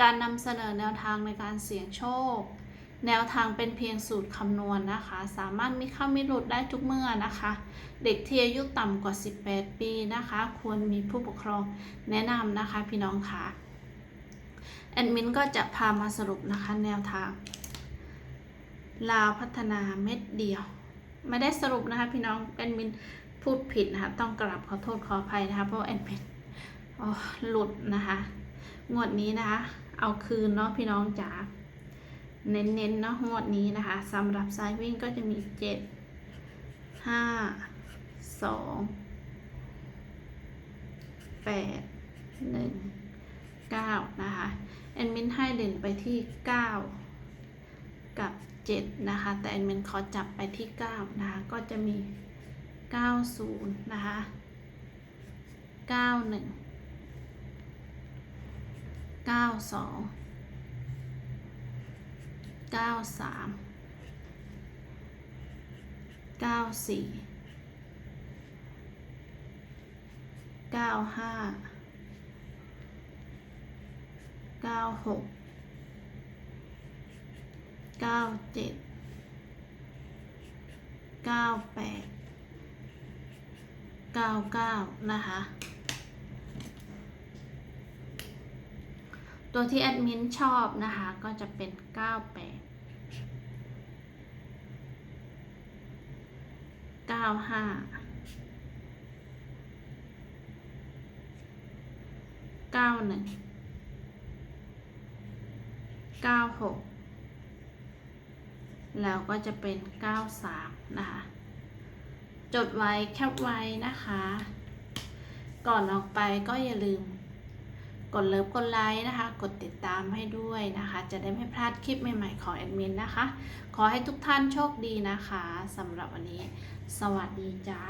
การนำเสนอแนวทางในการเสี่ยงโชค แนวทางเป็นเพียงสูตรคำนวณนะคะ สามารถมีข้ามีหลุดได้ทุกเมื่อนะคะ เด็กที่อายุต่ำกว่า 18 ปีนะคะ ควรมีผู้ปกครองแนะนำนะคะพี่น้องค่ะแอดมินก็จะพามาสรุปนะคะแนวทาง ลาวพัฒนาเม็ดเดียว ไม่ได้สรุปนะคะพี่น้องแอดมินพูดผิดนะคะต้องกราบขอโทษขออภัยนะคะเพราะแอดมินหลุดนะคะ งวดนี้นะคะ เอาคืนเนาะพี่น้องจ๋าเน้นๆเนาะงวดนี้นะคะสำหรับสายวิ่งก็จะมีเจ็ดห้าสองแปดหนึ่งเก้านะคะแอดมินให้เด่นไปที่เก้ากับเจ็ดนะคะ แต่แอดมินขอจับไปที่เก้านะคะก็จะมีเก้าศูนย์นะคะเก้าหนึ่ง เก้าสองเก้าสามเก้าสี่เก้าห้าเก้าหกเก้าเจ็ดเก้าแปดเก้าเก้านะคะ ตัวที่แอดมินชอบนะคะ ก็จะเป็น 98 95 91 96 แล้วก็จะเป็น 93 นะคะ จดไว้แคปไว้นะคะ ก่อนออกไปก็อย่าลืม กดเลิฟกดไลค์นะคะ กดติดตามให้ด้วยนะคะ จะได้ไม่พลาดคลิปใหม่ๆของแอดมินนะคะ ขอให้ทุกท่านโชคดีนะคะสำหรับวันนี้ สวัสดีจ้า